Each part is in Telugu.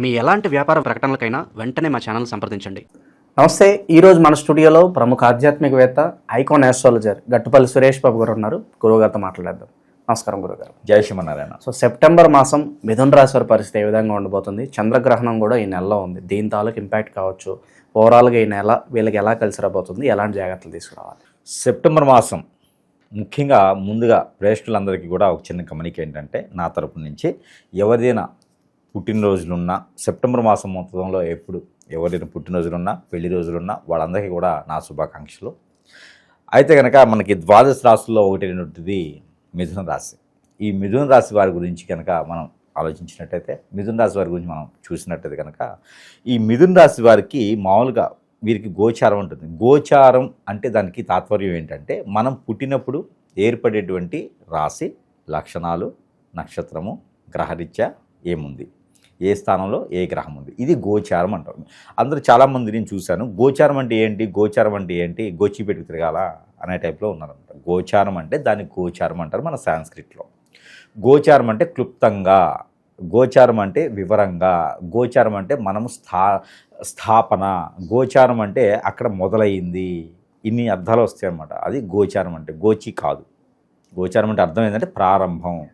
మీ ఎలాంటి వ్యాపార ప్రకటనలకైనా వెంటనే మా ఛానల్ సంప్రదించండి. నమస్తే ఈరోజు మన స్టూడియోలో ప్రముఖ ఆధ్యాత్మికవేత్త ఐకాన్ ఆస్ట్రాలజర్ గట్టుపల్లి సురేష్ బాబు గారు ఉన్నారు. గురువుగారితో మాట్లాడేద్దాం. నమస్కారం గురుగారు జై శ్రీమన్నారాయణ. సో సెప్టెంబర్ మాసం మిథున రాశి వారి పరిస్థితి ఏ విధంగా ఉండబోతుంది? చంద్రగ్రహణం కూడా ఈ నెలలో ఉంది. దీని తాలూకు ఇంపాక్ట్ కావచ్చు. ఓవరాల్గా ఈ నెల వీళ్ళకి ఎలా కలిసి రాబోతుంది? ఎలాంటి జాగ్రత్తలు తీసుకురావాలి? సెప్టెంబర్ మాసం ముఖ్యంగా ముందుగా ప్రేక్షకులందరికీ కూడా ఒక చిన్న గమనిక ఏంటంటే నా తరపు నుంచి ఎవరిదైనా పుట్టినరోజులున్నా సెప్టెంబర్ మాసం మొత్తంలో ఎప్పుడు ఎవరైనా పుట్టినరోజులున్నా పెళ్ళి రోజులున్నా వాళ్ళందరికీ కూడా నా శుభాకాంక్షలు. అయితే కనుక మనకి ద్వాదశ రాశుల్లో ఒకటి మిథున రాశి. ఈ మిథున రాశి వారి గురించి కనుక మనం ఆలోచించినట్టయితే మిథున రాశి వారి గురించి మనం చూసినట్టయితే కనుక ఈ మిథున రాశి వారికి మామూలుగా వీరికి గోచారం ఉంటుంది. గోచారం అంటే దానికి తాత్పర్యం ఏంటంటే మనం పుట్టినప్పుడు ఏర్పడేటువంటి రాశి లక్షణాలు నక్షత్రము గ్రహరీత్యా ఏముంది? ఏ స్థానంలో ఏ గ్రహం ఉంది. ఇది గోచారం అంటారు. అందరూ చాలామంది నేను చూశాను. గోచారం అంటే ఏంటి? గోచారం అంటే ఏంటి? గోచి పెట్టుకు తిరగాల అనే టైప్లో ఉన్నారనమాట గోచారం అంటే దాన్ని గోచారం అంటారు మన సాంస్క్రిట్లో. గోచారం అంటే క్లుప్తంగా. గోచారం అంటే వివరంగా. గోచారం అంటే మనము స్థా స్థాపన. గోచారం అంటే అక్కడ మొదలైంది. ఇన్ని అర్థాలు వస్తాయన్నమాట. అది గోచారం అంటే గోచి కాదు. గోచారం అంటే అర్థం ఏంటంటే ప్రారంభం.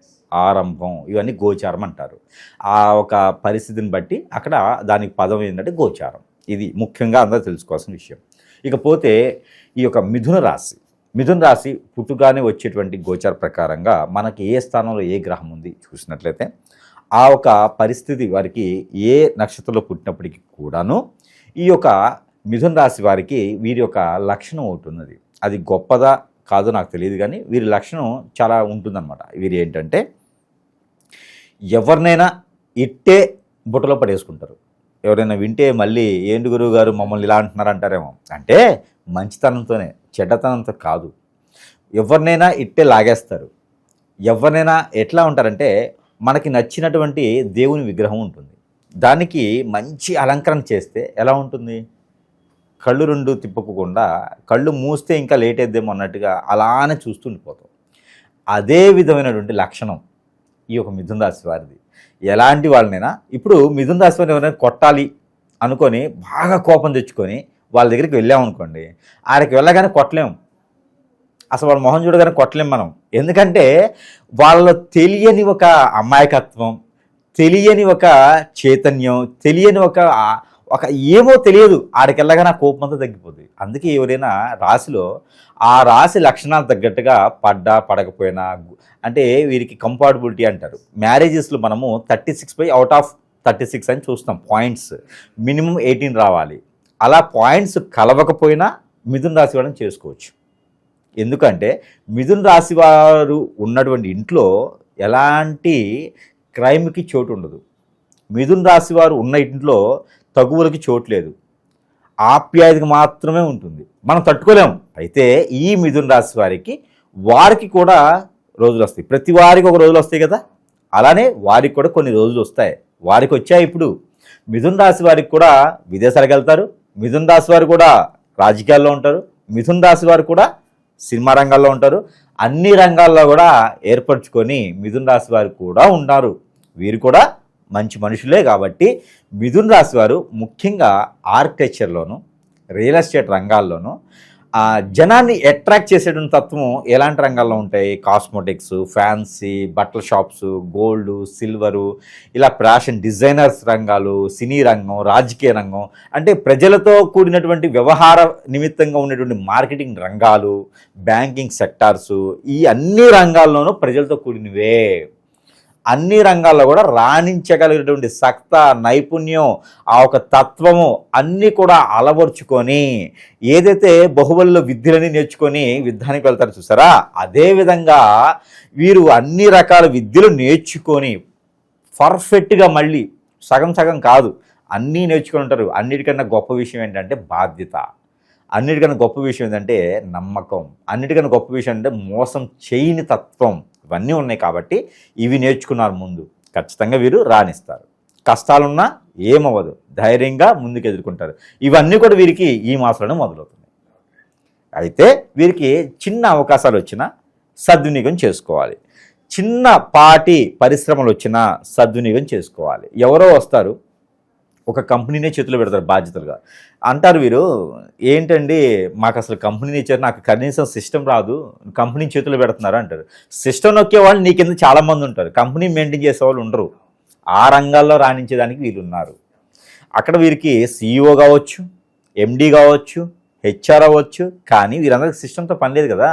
ఆరంభం ఇవన్నీ గోచారం అంటారు. ఆ ఒక పరిస్థితిని బట్టి అక్కడ దానికి పదం ఏంటంటే గోచారం. ఇది ముఖ్యంగా అందరూ తెలుసుకోవాల్సిన విషయం. ఇకపోతే ఈ యొక్క మిథున రాశి మిథున రాశి పుట్టుగానే వచ్చేటువంటి గోచార ప్రకారంగా మనకి ఏ స్థానంలో ఏ గ్రహం ఉంది చూసినట్లయితే ఆ ఒక పరిస్థితి వారికి ఏ నక్షత్రంలో పుట్టినప్పటికీ కూడాను ఈ యొక్క మిథున రాశి వారికి వీరి యొక్క లక్షణం ఒకటి ఉన్నది. అది గొప్పదా కాదో నాకు తెలియదు కానీ వీరి లక్షణం చాలా ఉంటుందన్నమాట. వీరు ఏంటంటే ఎవరినైనా ఇట్టే బుట్టలో పడేసుకుంటారు. ఎవరైనా వింటే మళ్ళీ ఏంటి గురువు గారు మమ్మల్ని ఇలా అంటున్నారు అంటారేమో అంటే మంచితనంతోనే చెడ్డతనంతో కాదు. ఎవరినైనా ఇట్టే లాగేస్తారు. ఎవరినైనా ఎట్లా ఉంటారంటే మనకి నచ్చినటువంటి దేవుని విగ్రహం ఉంటుంది. దానికి మంచి అలంకరణ చేస్తే ఎలా ఉంటుంది? కళ్ళు రెండు తిప్పకుండా కళ్ళు మూస్తే ఇంకా లేట్ అయిద్దేమో అన్నట్టుగా అలానే చూస్తుండిపోతాం అదే విధమైనటువంటి లక్షణం ఈ యొక్క మిథున రాశి వారిది. ఎలాంటి వాళ్ళనైనా ఇప్పుడు మిథున రాశి వారిని ఎవరైనా కొట్టాలి అనుకొని బాగా కోపం తెచ్చుకొని వాళ్ళ దగ్గరికి వెళ్ళామనుకోండి ఆడికి వెళ్ళగానే కొట్టలేము అసలు వాళ్ళ మొహం చూడగానే కొట్టలేం మనం. ఎందుకంటే వాళ్ళలో తెలియని ఒక అమాయకత్వం తెలియని ఒక చైతన్యం తెలియని ఒక ఒక ఏమో తెలియదు. ఆడికెళ్ళగా నా కోపం అంతా తగ్గిపోతుంది అందుకే ఎవరైనా రాశిలో ఆ రాశి లక్షణాలు తగ్గట్టుగా పడ్డా పడకపోయినా అంటే వీరికి కంఫర్టబిలిటీ అంటారు. మ్యారేజెస్లో మనము thirty six by out of thirty six అని చూస్తాం. పాయింట్స్. మినిమం ఎయిటీన్ రావాలి. అలా పాయింట్స్ కలవకపోయినా మిథున రాశి వాళ్ళని చేసుకోవచ్చు. ఎందుకంటే మిథున రాశి వారు ఉన్నటువంటి ఇంట్లో ఎలాంటి క్రైమ్కి చోటు ఉండదు. మిథున రాశి వారు ఉన్న ఇంట్లో తగువులకి చోట్లేదు ఆప్యాయతకి మాత్రమే ఉంటుంది. మనం తట్టుకోలేము. అయితే ఈ మిథున రాశి వారికి వారికి కూడా రోజులు వస్తాయి. ప్రతి వారికి ఒక రోజులు వస్తాయి కదా? అలానే వారికి కూడా కొన్ని రోజులు వస్తాయి. వారికి వచ్చాయి ఇప్పుడు. మిథున రాశి వారికి కూడా విదేశాలకు వెళ్తారు. మిథున రాశి వారు కూడా రాజకీయాల్లో ఉంటారు. మిథున రాశి వారు కూడా సినిమా రంగాల్లో ఉంటారు. అన్ని రంగాల్లో కూడా ఏర్పరచుకొని మిథున రాశి వారు కూడా ఉన్నారు. వీరు కూడా మంచి మనుషులే కాబట్టి మిథున్ రాశి వారు ముఖ్యంగా ఆర్కిటెక్చర్లోను రియల్ ఎస్టేట్ రంగాల్లోనూ జనాన్ని అట్రాక్ట్ చేసేటువంటి తత్వం ఎలాంటి రంగాల్లో ఉంటాయి? కాస్మోటిక్స్ ఫ్యాన్సీ బట్టల షాప్స్ గోల్డ్ సిల్వరు ఇలా ఫ్యాషన్ డిజైనర్స్ రంగాలు సినీ రంగం రాజకీయ రంగం అంటే ప్రజలతో కూడినటువంటి వ్యవహార నిమిత్తంగా ఉన్నటువంటి మార్కెటింగ్ రంగాలు బ్యాంకింగ్ సెక్టార్సు ఈ అన్ని రంగాల్లోనూ ప్రజలతో కూడినవే. అన్ని రంగాల్లో కూడా రాణించగలిగినటువంటి సక్త నైపుణ్యం ఆ ఒక తత్వము అన్నీ కూడా అలవర్చుకొని ఏదైతే బహుబలిలో విద్యలని నేర్చుకొని యుద్ధానికి వెళ్తారు చూసారా? అదేవిధంగా వీరు అన్ని రకాల విద్యలు నేర్చుకొని పర్ఫెక్ట్గా మళ్ళీ సగం సగం కాదు అన్నీ నేర్చుకొని ఉంటారు. అన్నిటికన్నా గొప్ప విషయం ఏంటంటే బాధ్యత. అన్నిటికన్నా గొప్ప విషయం ఏంటంటే నమ్మకం. అన్నిటికన్నా గొప్ప విషయం అంటే మోసం చేయని తత్వం. ఇవన్నీ ఉన్నాయి కాబట్టి ఇవి నేర్చుకున్నారు ముందు. ఖచ్చితంగా వీరు రాణిస్తారు. కష్టాలున్నా ఏమవ్వదు. ధైర్యంగా ముందుకు ఎదుర్కొంటారు ఇవన్నీ కూడా వీరికి ఈ మాసంలోనే మొదలవుతున్నాయి. అయితే వీరికి చిన్న అవకాశాలు వచ్చినా సద్వినియోగం చేసుకోవాలి. చిన్న పాటి పరిశ్రమలు వచ్చినా సద్వినియోగం చేసుకోవాలి. ఎవరో వస్తారు. ఒక కంపెనీనే చేతిలో పెడతారు బాధ్యతలుగా. అంటారు వీరు ఏంటండి మాకు అసలు కంపెనీని ఇచ్చారు నాకు కనీసం సిస్టమ్ రాదు కంపెనీ చేతిలో పెడుతున్నారు అంటారు. సిస్టమ్ నొక్కే వాళ్ళు నీ కింద చాలామంది ఉంటారు. కంపెనీ మెయింటైన్ చేసే వాళ్ళు ఉండరు. ఆ రంగాల్లో రాణించేదానికి వీళ్ళు ఉన్నారు అక్కడ వీరికి సీఈఓ కావచ్చు ఎండీ కావచ్చు హెచ్ఆర్ అవ్వచ్చు కానీ వీరందరికీ సిస్టమ్తో పని లేదు కదా.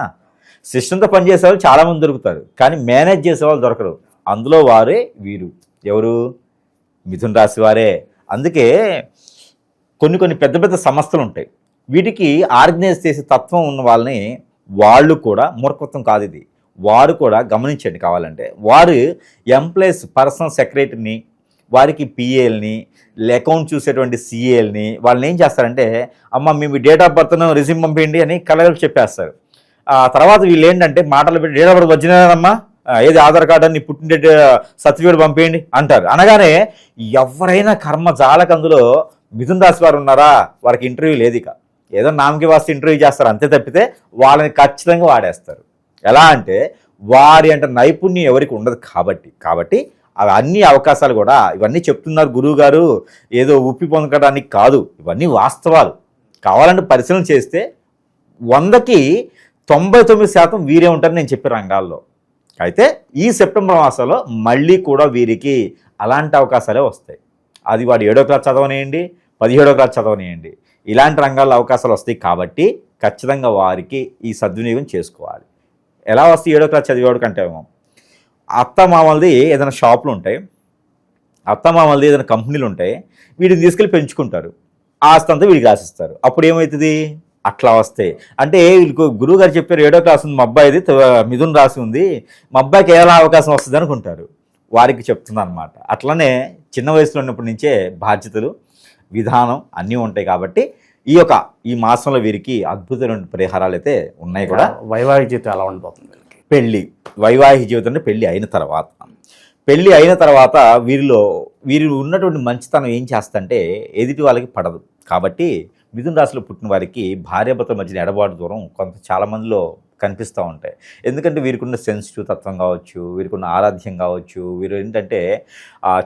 సిస్టమ్తో పనిచేసే వాళ్ళు చాలామంది దొరుకుతారు కానీ మేనేజ్ చేసే వాళ్ళు దొరకరు. అందులో వారే వీరు. ఎవరు? మిథున్ రాశి వారే. అందుకే కొన్ని కొన్ని పెద్ద పెద్ద సంస్థలు ఉంటాయి వీటికి ఆర్గనైజ్ చేసే తత్వం ఉన్న వాళ్ళని వాళ్ళు కూడా మూర్ఖత్వం కాదు ఇది. వారు కూడా గమనించండి కావాలంటే. వారు ఎంప్లాయీస్ పర్సనల్ సెక్రటరీని వారికి పిఏల్ని అకౌంట్ చూసేటువంటి సిఏల్ని వాళ్ళని ఏం చేస్తారంటే అమ్మ మేము డేట్ ఆఫ్ బర్త్ను రిజ్యూమ్ పంపించండి అని కలగలు చెప్పేస్తారు. ఆ తర్వాత వీళ్ళు ఏంటంటే మాటలు పెట్టి డేట్ ఆఫ్ బర్త్ వచ్చినారమ్మా ఏది ఆధార్ కార్డు అని పుట్టిన డేట్ సర్టిఫికేట్ పంపేయండి అంటారు. అనగానే ఎవరైనా కర్మ జాలక అందులో మిథున్ రాశి వారు ఉన్నారా? వారికి ఇంటర్వ్యూ లేదు ఇక. ఏదో నామకి వాస్తే ఇంటర్వ్యూ చేస్తారు అంతే తప్పితే వాళ్ళని ఖచ్చితంగా వాడేస్తారు. ఎలా అంటే వారి అంటే నైపుణ్యం ఎవరికి ఉండదు కాబట్టి. కాబట్టి అవి అన్ని అవకాశాలు కూడా ఇవన్నీ చెప్తున్నారు గురువు గారు ఏదో ఉప్పి పొందడానికి కాదు. ఇవన్నీ వాస్తవాలు. కావాలంటే పరిశీలన చేస్తే వందకి తొంభై తొమ్మిది శాతం వీరే ఉంటారని నేను చెప్పే రంగాల్లో. అయితే ఈ సెప్టెంబర్ మాసంలో మళ్ళీ కూడా వీరికి అలాంటి అవకాశాలే వస్తాయి. అది వాడు ఏడో క్లాస్ చదవనియండి పదిహేడో క్లాస్ చదవనియండి. ఇలాంటి రంగాల్లో అవకాశాలు వస్తాయి కాబట్టి ఖచ్చితంగా వారికి ఈ సద్వినియోగం చేసుకోవాలి. ఎలా వస్తే ఏడో క్లాస్ చదివేవాడు కంటే ఏమో. అత్త మామలది ఏదైనా షాపులు ఉంటాయి అత్త మామలది ఏదైనా కంపెనీలు ఉంటాయి వీటిని తీసుకెళ్ళి పెంచుకుంటారు. ఆస్తి అంతా వీడికి రాసిస్తారు. అప్పుడు ఏమవుతుంది? అట్లా వస్తాయి అంటే వీళ్ళకు గురువు గారు చెప్పారు ఏడో క్లాస్ ఉంది మా అబ్బాయిది మిథున్ రాసి ఉంది మా అబ్బాయికి ఎలా అవకాశం వస్తుంది అనుకుంటారు. వారికి చెప్తుంది అనమాట అట్లనే చిన్న వయసులో ఉన్నప్పటి నుంచే బాధ్యతలు విధానం అన్నీ ఉంటాయి కాబట్టి ఈ యొక్క ఈ మాసంలో వీరికి అద్భుతమైన పరిహారాలు అయితే ఉన్నాయి కూడా. వైవాహిక జీవితం ఎలా ఉండిపోతుంది పెళ్ళి వైవాహిక జీవితం అంటే పెళ్ళి అయిన తర్వాత. పెళ్ళి అయిన తర్వాత వీరిలో వీరి ఉన్నటువంటి మంచితనం ఏం చేస్తంటే ఎదుటి వాళ్ళకి పడదు. కాబట్టి మిథున రాశిలో పుట్టిన వారికి భార్యాభర్తల మధ్యన ఎడబాటు దూరం కొంత చాలా మందిలో కనిపిస్తూ ఉంటాయి. ఎందుకంటే వీరికి ఉన్న సెన్సిటివ్ తత్వం కావచ్చు వీరికి ఉన్న ఆరాధ్యం కావచ్చు వీరు ఏంటంటే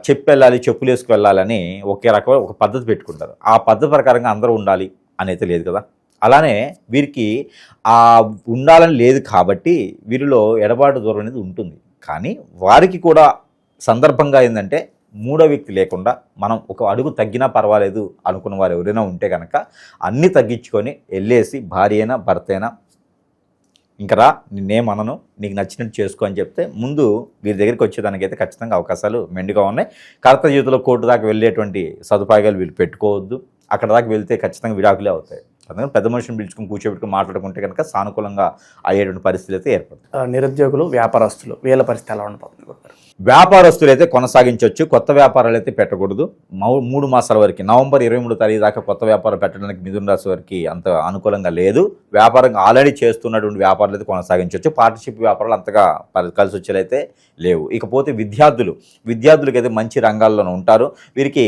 చెప్పి వెళ్ళాలి చెప్పులు వేసుకు వెళ్ళాలని ఒకే రకమైన ఒక పద్ధతి పెట్టుకుంటారు. ఆ పద్ధతి ప్రకారంగా అందరూ ఉండాలి అనేది లేదు కదా? అలానే వీరికి ఆ ఉండాలని లేదు కాబట్టి వీరిలో ఎడబాటు దూరం అనేది ఉంటుంది. కానీ వారికి కూడా సందర్భంగా ఏంటంటే మూడో వ్యక్తి లేకుండా మనం ఒక అడుగు తగ్గినా పర్వాలేదు అనుకున్న వారు ఎవరైనా ఉంటే కనుక అన్నీ తగ్గించుకొని వెళ్ళేసి భార్య అయినా భర్త అయినా ఇంకా రా నేనేమనను నీకు నచ్చినట్టు చేసుకో అని చెప్తే ముందు వీరి దగ్గరికి వచ్చేదానికైతే ఖచ్చితంగా అవకాశాలు మెండుగా ఉన్నాయి. కర్త జీవితంలో కోర్టు దాకా వెళ్ళేటువంటి సదుపాయాలు వీళ్ళు పెట్టుకోవద్దు. అక్కడ దాకా వెళ్తే ఖచ్చితంగా విడాకులే అవుతాయి. అందుకని పెద్ద మనుషుని పిలుచుకుని కూర్చోబెట్టుకుని మాట్లాడుకుంటే కనుక సానుకూలంగా అయ్యేటువంటి పరిస్థితి అయితే ఏర్పడుతుంది నిరుద్యోగులు వ్యాపారస్తులు వీళ్ళ పరిస్థితి ఎలా ఉండబోతుంది వ్యాపారస్తులు అయితే కొనసాగించవచ్చు కొత్త వ్యాపారాలు అయితే పెట్టకూడదు మూడు మాసాల వరకు నవంబర్ ఇరవై మూడు తారీఖు దాకా కొత్త వ్యాపారం పెట్టడానికి మిథున రాశి వారికి అంత అనుకూలంగా లేదు. వ్యాపారం ఆల్రెడీ చేస్తున్నటువంటి వ్యాపారాలు అయితే కొనసాగించవచ్చు పార్ట్నర్షిప్ వ్యాపారాలు అంతగా కలిసి వచ్చేలైతే లేవు. ఇకపోతే విద్యార్థులు విద్యార్థులకి అయితే మంచి రంగాల్లోనే ఉంటారు. వీరికి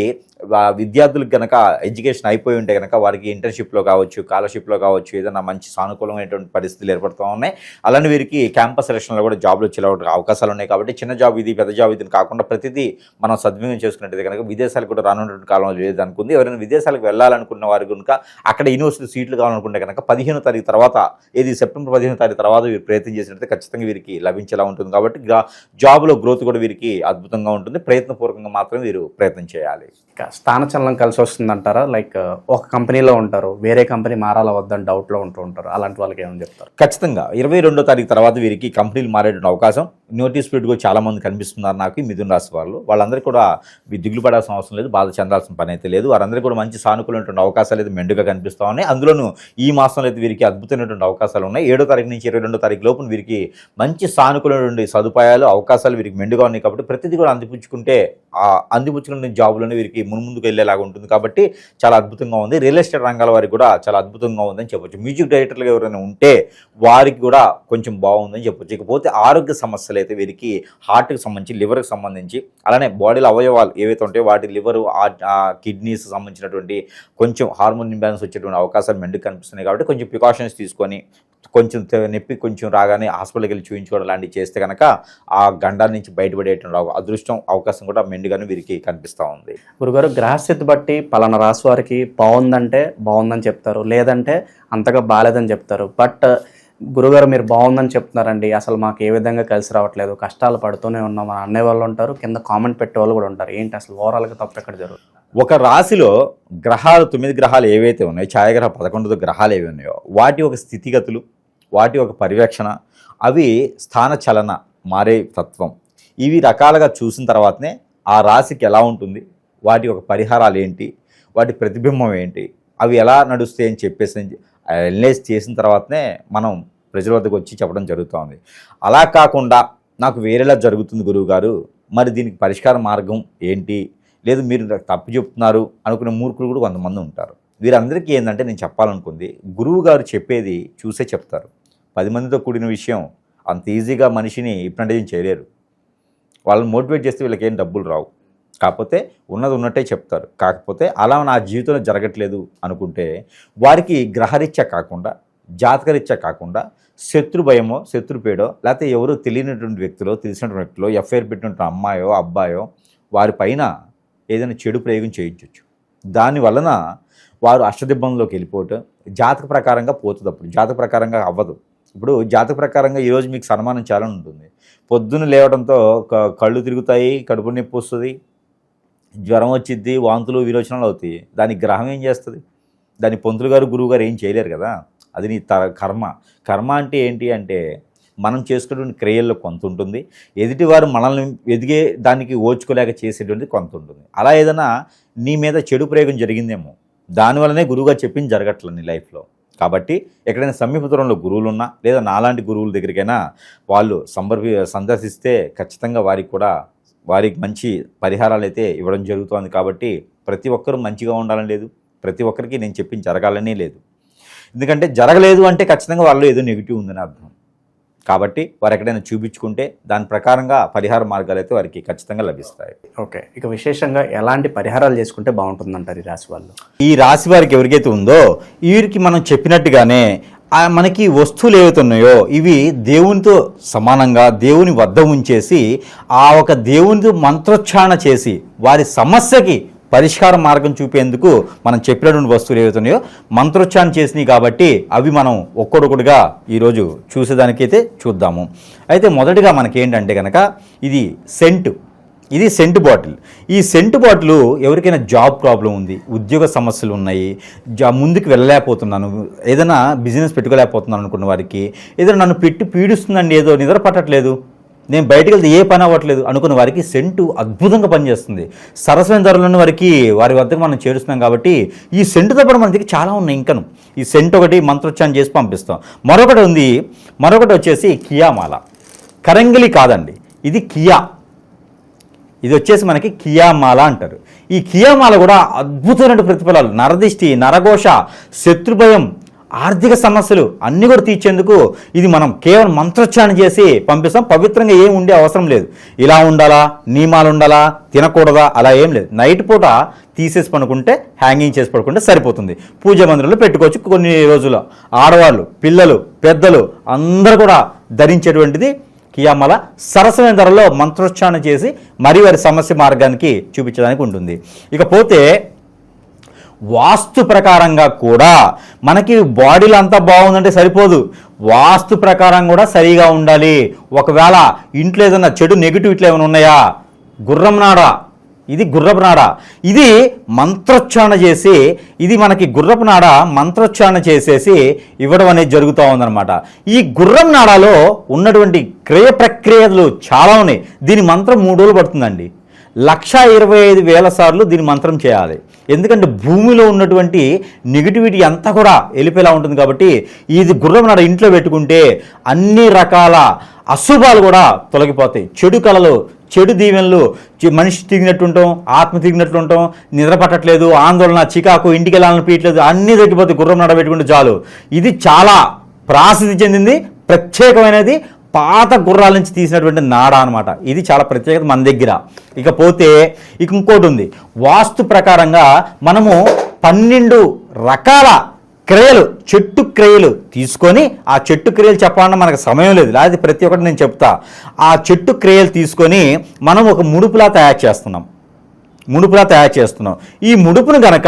విద్యార్థులకు కనుక ఎడ్యుకేషన్ అయిపోయి ఉంటే కనుక వారికి ఇంటర్న్షిప్లో కావచ్చు స్కాలర్షిప్లో కావచ్చు ఏదైనా మంచి సానుకూలమైనటువంటి పరిస్థితులు ఏర్పడుతూ ఉన్నాయి. అలానే వీరికి క్యాంపస్ సెలక్షన్లో కూడా జాబ్లు వచ్చే అవకాశాలు ఉన్నాయి కాబట్టి చిన్న జాబ్ ఇది పెద్ద జాబ్ ఇది కాకుండా ప్రతిదీ మనం సద్వినియోగం చేసుకున్నట్టయితే కనుక విదేశాలకు కూడా రానున్నటువంటి కాలంలో లేదు అనుకుంది ఎవరైనా విదేశాలకు వెళ్ళాలనుకున్న వారు కనుక అక్కడ యూనివర్సిటీ సీట్లు కావాలనుకుంటే కనుక పదిహేను తారీఖు తర్వాత ఏది సెప్టెంబర్ పదిహేను తారీఖు తర్వాత వీరు ప్రయత్నం చేసినట్లయితే ఖచ్చితంగా వీరికి లభించేలా ఉంటుంది. కాబట్టి జాబ్లో గ్రోత్ కూడా వీరికి అద్భుతంగా ఉంటుంది. ప్రయత్నపూర్వకంగా మాత్రమే వీరు ప్రయత్నం చేయాలి. ఇక స్థానచలనం కలిసి వస్తుందంటారా? లైక్ ఒక కంపెనీలో ఉంటారు వేరే కంపెనీ మారాలా వద్దని డౌట్లో ఉంటూ ఉంటారు. అలాంటి వాళ్ళకి ఏమని చెప్తారు? ఖచ్చితంగా. ఇరవై రెండో తారీఖు తర్వాత వీరికి కంపెనీలు మారేటువంటి అవకాశం నోటీస్ పీరియడ్ కూడా చాలామంది కనిపిస్తున్నారు నాకు ఈ మిథున రాశి వాళ్ళు. వాళ్ళందరికీ కూడా దిగులు పడాల్సిన అవసరం లేదు బాధ చెందాల్సిన పని అయితే లేదు. వారందరికీ కూడా మంచి సానుకూలమైనటువంటి అవకాశాలు అయితే మెండుగా కనిపిస్తూ ఉన్నాయి. అందులోనూ ఈ మాసంలో అయితే వీరికి అద్భుతమైనటువంటి అవకాశాలు ఉన్నాయి. ఏడో తారీఖు నుంచి ఇరవై రెండో తారీఖు లోపు వీరికి మంచి సానుకూలమైనటువంటి సదుపాయాలు అవకాశాలు వీరికి మెండుగా ఉన్నాయి కాబట్టి ప్రతిదీ కూడా అందిపుచ్చుకుంటే ఆ అందిపుచ్చుకున్న జాబులోనే వీరికి మున్ముందుకు వెళ్ళేలాగా ఉంటుంది. కాబట్టి చాలా అద్భుతంగా ఉంది. రియల్ ఎస్టేట్ రంగాల వారికి కూడా చాలా అద్భుతంగా ఉందని చెప్పొచ్చు. మ్యూజిక్ డైరెక్టర్లు ఎవరైనా ఉంటే వారికి కూడా కొంచెం బాగుందని చెప్పొచ్చు. ఇకపోతే ఆరోగ్య సమస్యలు అయితే వీరికి హార్ట్కి సంబంధించి లివర్కి సంబంధించి అలానే బాడీలో అవయవాలు ఏవైతే ఉంటాయో వాటి లివర్ కిడ్నీస్ సంబంధించినటువంటి కొంచెం హార్మోన్ ఇంబ్యాలెన్స్ వచ్చేటువంటి అవకాశాలు మెండుకు కనిపిస్తున్నాయి. కాబట్టి కొంచెం ప్రికాషన్స్ తీసుకొని కొంచెం తె- నొప్పి కొంచెం రాగానే హాస్పిటల్కి వెళ్ళి చూపించుకోవడం లాంటివి చేస్తే కనుక ఆ గండాల నుంచి బయటపడేయటం అదృష్టం అవకాశం కూడా మెండుగానే వీరికి కనిపిస్తూ ఉంది. గురుగారు గ్రహస్థితి బట్టి పలానా రాసు వారికి బాగుందంటే బాగుందని చెప్తారు. లేదంటే అంతగా బాగాలేదని చెప్తారు. బట్ గురుగారు మీరు బాగుందని చెప్తున్నారండి. అసలు మాకు ఏ విధంగా కలిసి రావట్లేదు. కష్టాలు పడుతూనే ఉన్నాం అని అనే వాళ్ళు ఉంటారు. కింద కామెంట్ పెట్టే వాళ్ళు కూడా ఉంటారు. ఏంటి అసలు ఓవరాల్గా తప్పు ఎక్కడ జరుగుతుంది? ఒక రాశిలో గ్రహాలు తొమ్మిది గ్రహాలు ఏవైతే ఉన్నాయో ఛాయాగ్రహ పదకొండు గ్రహాలు ఏవి ఉన్నాయో వాటి ఒక స్థితిగతులు వాటి ఒక పర్యవేక్షణ అవి స్థాన చలన మారే తత్వం. ఇవి రకాలుగా చూసిన తర్వాతనే ఆ రాశికి ఎలా ఉంటుంది వాటి ఒక పరిహారాలు ఏంటి వాటి ప్రతిబింబం ఏంటి అవి ఎలా నడుస్తాయి అని చెప్పేసి అనలైజ్ చేసిన తర్వాతనే మనం ప్రజల వద్దకు వచ్చి చెప్పడం జరుగుతోంది. అలా కాకుండా నాకు వేరేలా జరుగుతుంది గురువు గారు మరి దీనికి పరిష్కార మార్గం ఏంటి లేదు మీరు నాకు తప్పు చెప్తున్నారు అనుకునే మూర్ఖులు కూడా కొంతమంది ఉంటారు. వీరందరికీ ఏంటంటే నేను చెప్పాలనుకుంది గురువు గారు చెప్పేది చూసే చెప్తారు. పది మందితో కూడిన విషయం అంత ఈజీగా మనిషిని హిప్నటైజింగ్ చేయలేరు. వాళ్ళని మోటివేట్ చేస్తే వీళ్ళకి ఏం డబ్బులు రావు. కాకపోతే ఉన్నది ఉన్నట్టే చెప్తారు. కాకపోతే అలా నా జీవితంలో జరగట్లేదు అనుకుంటే వారికి గ్రహరీత్యా కాకుండా జాతకరీత్యా కాకుండా శత్రు భయమో శత్రు పేడో లేకపోతే ఎవరో తెలియనటువంటి వ్యక్తులో తెలిసినటువంటి వ్యక్తులో ఎఫ్ఐఆర్ పెట్టినటువంటి అమ్మాయో అబ్బాయో వారి పైన ఏదైనా చెడు ప్రయోగం చేయించవచ్చు దాని వలన వారు అష్టదిబ్బంలోకి వెళ్ళిపోవటం జాతక ప్రకారంగా పోతుంది అప్పుడు. జాతక ప్రకారంగా అవ్వదు. ఇప్పుడు జాతక ప్రకారంగా ఈరోజు మీకు సన్మానం చాలా ఉంటుంది. పొద్దున్న లేవడంతో క- కళ్ళు తిరుగుతాయి కడుపు నొప్పి వస్తుంది జ్వరం వచ్చిద్ది వాంతులు విరోచనాలు అవుతాయి. దానికి గ్రహం ఏం చేస్తుంది? దాని పొంతులు గారు గురువు గారు ఏం చేయలేరు కదా? అది నీ త కర్మ. కర్మ అంటే ఏంటి అంటే మనం చేసుకునేటువంటి క్రియల్లో కొంత ఉంటుంది. ఎదుటివారు మనల్ని ఎదిగే దానికి ఓచుకోలేక చేసేటువంటి కొంత ఉంటుంది. అలా ఏదైనా నీ మీద చెడు ప్రయోగం జరిగిందేమో దానివల్లనే గురువుగా చెప్పింది జరగట్లేదు నీ లైఫ్లో. కాబట్టి ఎక్కడైనా సమీప దూరంలో గురువులు ఉన్నా లేదా నాలాంటి గురువుల దగ్గరికైనా వాళ్ళు సందర్భి సందర్శిస్తే ఖచ్చితంగా వారికి కూడా వారికి మంచి పరిహారాలు అయితే ఇవ్వడం జరుగుతోంది. కాబట్టి ప్రతి ఒక్కరూ మంచిగా ఉండాలని లేదు. ప్రతి ఒక్కరికి నేను చెప్పింది జరగాలని లేదు. ఎందుకంటే జరగలేదు అంటే ఖచ్చితంగా వాళ్ళు ఏదో నెగిటివ్ ఉందని అర్థం. కాబట్టి వారు ఎక్కడైనా చూపించుకుంటే దాని ప్రకారంగా పరిహార మార్గాలు అయితే వారికి ఖచ్చితంగా లభిస్తాయి. ఓకే. ఇక విశేషంగా ఎలాంటి పరిహారాలు చేసుకుంటే బాగుంటుందంటారు ఈ రాశి వాళ్ళు? ఈ రాశి వారికి ఎవరికైతే ఉందో వీరికి మనం చెప్పినట్టుగానే ఆ మనకి వస్తువులు ఏవైతే ఉన్నాయో ఇవి దేవునితో సమానంగా దేవుని వద్ద ఉంచేసి ఆ ఒక దేవునితో మంత్రోచ్చారణ చేసి వారి సమస్యకి పరిష్కార మార్గం చూపేందుకు మనం చెప్పినటువంటి వస్తువులు ఏవైతున్నాయో మంత్రోచ్చారణ చేసినాయి కాబట్టి అవి మనం ఒక్కొక్కటిగా ఈరోజు చూసేదానికైతే చూద్దాము. అయితే మొదటిగా మనకేంటంటే కనుక ఇది సెంటు. ఇది సెంట్ బాటిల్. ఈ సెంట్ బాటిల్ ఎవరికైనా జాబ్ ప్రాబ్లం ఉంది ఉద్యోగ సమస్యలు ఉన్నాయి జా ముందుకు వెళ్ళలేకపోతున్నాను ఏదైనా బిజినెస్ పెట్టుకోలేకపోతున్నాను అనుకున్న వారికి ఏదైనా నన్ను పెట్టి పీడిస్తుందండి ఏదో నిద్ర పట్టట్లేదు నేను బయటకు వెళ్తే ఏ పని అవ్వట్లేదు అనుకున్న వారికి సెంటు అద్భుతంగా పనిచేస్తుంది. సరస్వతి ధరలను వారికి వారి వద్దకు మనం చేరుస్తున్నాం కాబట్టి ఈ సెంటు పాటు మన దగ్గర చాలా ఉన్నాయి ఇంకను. ఈ సెంట్ ఒకటి మంత్రోచ్చారం చేసి పంపిస్తాం. మరొకటి ఉంది. మరొకటి వచ్చేసి కియామాల. కరంగిలి కాదండి. ఇది కియా. ఇది వచ్చేసి మనకి కియామాల అంటారు. ఈ కియామాల కూడా అద్భుతమైన ప్రతిఫలాలు. నరదిష్టి నరఘోష శత్రుభయం ఆర్థిక సమస్యలు అన్నీ కూడా తీర్చేందుకు ఇది మనం కేవలం మంత్రోచ్చారణ చేసి పంపిస్తాం. పవిత్రంగా ఏం ఉండే అవసరం లేదు. ఇలా ఉండాలా? నియమాలు ఉండాలా? తినకూడదా? అలా ఏం లేదు. నైట్ పూట తీసేసి పనుకుంటే హ్యాంగింగ్ చేసి పడుకుంటే సరిపోతుంది. పూజ మందిరంలో పెట్టుకోవచ్చు. కొన్ని రోజులు ఆడవాళ్ళు పిల్లలు పెద్దలు అందరూ కూడా ధరించేటువంటిది కియామల సరసమైన ధరలో మంత్రోచ్చారణ చేసి మరి వారి సమస్య మార్గానికి చూపించడానికి ఉంటుంది. ఇకపోతే వాస్తు ప్రకారంగా కూడా మనకి బాడీలో అంతా బాగుందంటే సరిపోదు. వాస్తు ప్రకారం కూడా సరిగా ఉండాలి. ఒకవేళ ఇంట్లో ఏదైనా చెడు నెగిటివ్ ఇట్లా ఏమైనా ఉన్నాయా? గుర్రం నాడ? ఇది గుర్రపు నాడ? ఇది మంత్రోచ్చారణ చేసి ఇది మనకి గుర్రపు నాడ మంత్రోచ్చారణ చేసేసి ఇవ్వడం అనేది జరుగుతూ ఉందన్నమాట. ఈ గుర్రం నాడాలో ఉన్నటువంటి క్రియ ప్రక్రియలు చాలా ఉన్నాయి. దీని మంత్రం మూడు రోజులు పడుతుందండి. లక్ష ఇరవై ఐదు వేల సార్లు దీని మంత్రం చేయాలి. ఎందుకంటే భూమిలో ఉన్నటువంటి నెగిటివిటీ అంతా కూడా వెళ్ళిపోయేలా ఉంటుంది కాబట్టి ఇది గుర్రం నాడ ఇంట్లో పెట్టుకుంటే అన్ని రకాల అశుభాలు కూడా తొలగిపోతాయి. చెడు కళలు చెడు దీవెనలు మనిషి తిరిగినట్టు ఉంటాం ఆత్మ తిరిగినట్లు ఉంటాం నిద్ర పట్టట్లేదు ఆందోళన చికాకు ఇంటికి వెళ్ళాలని పీయట్లేదు అన్నీ తగ్గిపోతాయి. గుర్రం నడబెట్టుకుంటే చాలు. ఇది చాలా ప్రాసిద్ధి చెందింది ప్రత్యేకమైనది పాత గుర్రాల నుంచి తీసినటువంటి నాడ అనమాట ఇది చాలా ప్రత్యేకత మన దగ్గర. ఇకపోతే ఇక ఇంకోటి ఉంది. వాస్తు ప్రకారంగా మనము పన్నెండు రకాల క్రియలు చెట్టు క్రియలు తీసుకొని ఆ చెట్టు క్రియలు చెప్పాలన్నా మనకు సమయం లేదు. లేదా ప్రతి ఒక్కటి నేను చెప్తా. ఆ చెట్టు క్రియలు తీసుకొని మనం ఒక ముడుపులా తయారు చేస్తున్నాం. ముడుపులా తయారు చేస్తున్నాం. ఈ ముడుపును గనక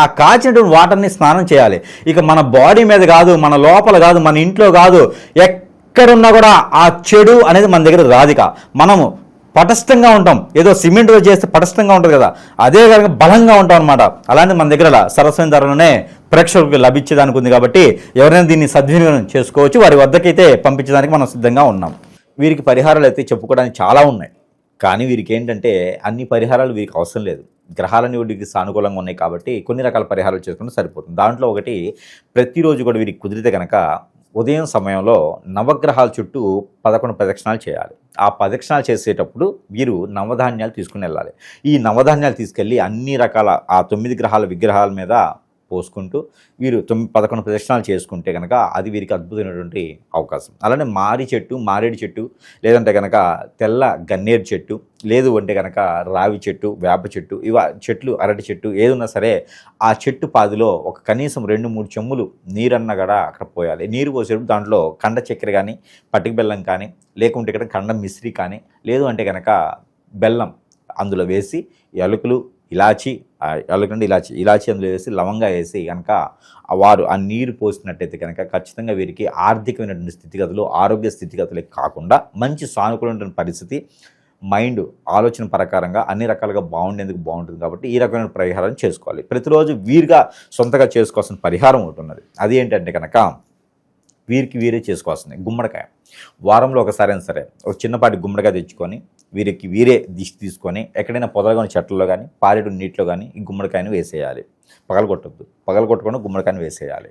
ఆ కాచినటువంటి వాటర్ని స్నానం చేయాలి. ఇక మన బాడీ మీద కాదు మన లోపల కాదు మన ఇంట్లో కాదు ఎక్కడున్నా కూడా ఆ చెడు అనేది మన దగ్గర రాదిక మనము పటస్థంగా ఉంటాం. ఏదో సిమెంట్తో చేస్తే పటస్థంగా ఉంటుంది కదా. అదే కనుక బలంగా ఉంటాం అనమాట అలాంటి మన దగ్గర సరస్వతి ధరలోనే ప్రేక్షకులకు లభించేదానికి ఉంది కాబట్టి ఎవరైనా దీన్ని సద్వినియోగం చేసుకోవచ్చు. వారి వద్దకైతే పంపించడానికి మనం సిద్ధంగా ఉన్నాం. వీరికి పరిహారాలు అయితే చెప్పుకోవడానికి చాలా ఉన్నాయి. కానీ వీరికి ఏంటంటే అన్ని పరిహారాలు వీరికి అవసరం లేదు. గ్రహాలని వీటికి సానుకూలంగా ఉన్నాయి కాబట్టి కొన్ని రకాల పరిహారాలు చేసుకుంటే సరిపోతుంది. దాంట్లో ఒకటి ప్రతిరోజు కూడా వీరికి కుదిరితే కనుక ఉదయం సమయంలో నవగ్రహాల చుట్టూ పదకొండు ప్రదక్షిణాలు చేయాలి. ఆ ప్రదక్షిణాలు చేసేటప్పుడు వీరు నవధాన్యాలు తీసుకుని వెళ్ళాలి. ఈ నవధాన్యాలు తీసుకెళ్ళి అన్ని రకాల ఆ తొమ్మిది గ్రహాల విగ్రహాల మీద పోసుకుంటూ వీరు తొమ్మిది పదకొండు ప్రదక్షిణాలు చేసుకుంటే కనుక అది వీరికి అద్భుతమైనటువంటి అవకాశం. అలానే మారి చెట్టు మారేడు చెట్టు లేదంటే కనుక తెల్ల గన్నేరు చెట్టు లేదు అంటే కనుక రావి చెట్టు వేప చెట్టు ఇవ చెట్లు అరటి చెట్టు ఏదున్నా సరే ఆ చెట్టు పాదిలో ఒక కనీసం రెండు మూడు చెమ్ములు నీరన్న కూడా అక్కడ పోయాలి. నీరు పోసేటప్పుడు దాంట్లో కండ చక్కెర కానీ పట్టిక బెల్లం కానీ లేకుంటే ఇక్కడ కండ మిశ్రీ కానీ లేదు అంటే కనుక బెల్లం అందులో వేసి ఎలుకలు ఇలాచి ఆ ఇలాచి ఇలాచి అందులో వేసి లవంగా వేసి కనుక వారు ఆ నీరు పోసినట్టయితే కనుక ఖచ్చితంగా వీరికి ఆర్థికమైనటువంటి స్థితిగతులు ఆరోగ్య స్థితిగతులే కాకుండా మంచి సానుకూలమైన పరిస్థితి మైండ్ ఆలోచన ప్రకారంగా అన్ని రకాలుగా బాగుండేందుకు బాగుంటుంది కాబట్టి ఈ రకమైన పరిహారం చేసుకోవాలి. ప్రతిరోజు వీరుగా సొంతగా చేసుకోవాల్సిన పరిహారం ఒకటి ఉన్నది. అది ఏంటంటే కనుక వీరికి వీరే చేసుకోవాల్సింది గుమ్మడికాయ. వారంలో ఒకసారి అయినా సరే ఒక చిన్నపాటి గుమ్మడిగా తెచ్చుకొని వీరికి వీరే దిష్టి తీసుకొని ఎక్కడైనా పొదలగొని చెట్లలో కానీ పారేడు నీటిలో కానీ ఈ గుమ్మడికాయను వేసేయాలి. పగలగొట్టద్దు. పగలగొట్టకుండా గుమ్మడికాయని వేసేయాలి.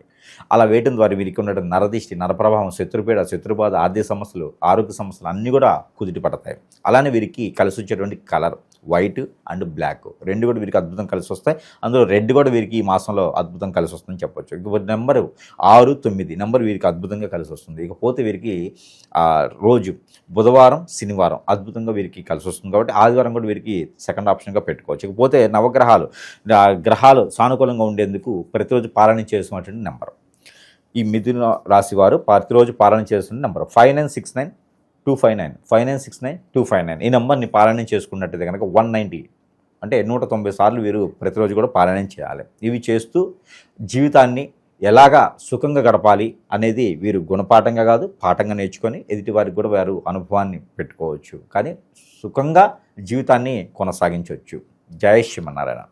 అలా వేయడం ద్వారా వీరికి ఉన్న నరదిష్టి నరప్రభావం శత్రుపీడ శత్రుబాధ ఆర్థిక సమస్యలు ఆరోగ్య సమస్యలు అన్నీ కూడా కుదిటి పడతాయి. అలానే వీరికి కలిసి వచ్చేటువంటి కలర్ వైట్ అండ్ బ్లాక్. రెండు కూడా వీరికి అద్భుతం కలిసి వస్తాయి. అందులో రెడ్ కూడా వీరికి ఈ మాసంలో అద్భుతం కలిసి వస్తుందని చెప్పొచ్చు. ఇక నెంబరు ఆరు తొమ్మిది నెంబర్ వీరికి అద్భుతంగా కలిసి వస్తుంది. ఇకపోతే వీరికి రోజు బుధవారం శనివారం అద్భుతంగా వీరికి కలిసి వస్తుంది. కాబట్టి ఆదివారం కూడా వీరికి సెకండ్ ఆప్షన్గా పెట్టుకోవచ్చు. ఇకపోతే నవగ్రహాలు ఆ, గ్రహాలు సానుకూలంగా ఉండేందుకు ప్రతిరోజు పాలన చేసినటువంటి నెంబర్. ఈ మిథున రాశి వారు ప్రతిరోజు పాలన చేస్తున్న number. Five nine six nine two five nine. Five nine six nine two five nine. ఈ నెంబర్ని పాలన చేసుకున్నట్టయితే కనుక వన్ నైంటీ అంటే నూట తొంభై సార్లు వీరు ప్రతిరోజు కూడా పాలన చేయాలి. ఇవి చేస్తూ జీవితాన్ని ఎలాగా సుఖంగా గడపాలి అనేది వీరు గుణపాఠంగా కాదు పాఠంగా నేర్చుకొని ఎదుటి వారికి కూడా వారు అనుభవాన్ని పెట్టుకోవచ్చు. కానీ సుఖంగా జీవితాన్ని కొనసాగించవచ్చు. జయ శ్రీమన్నారాయణ.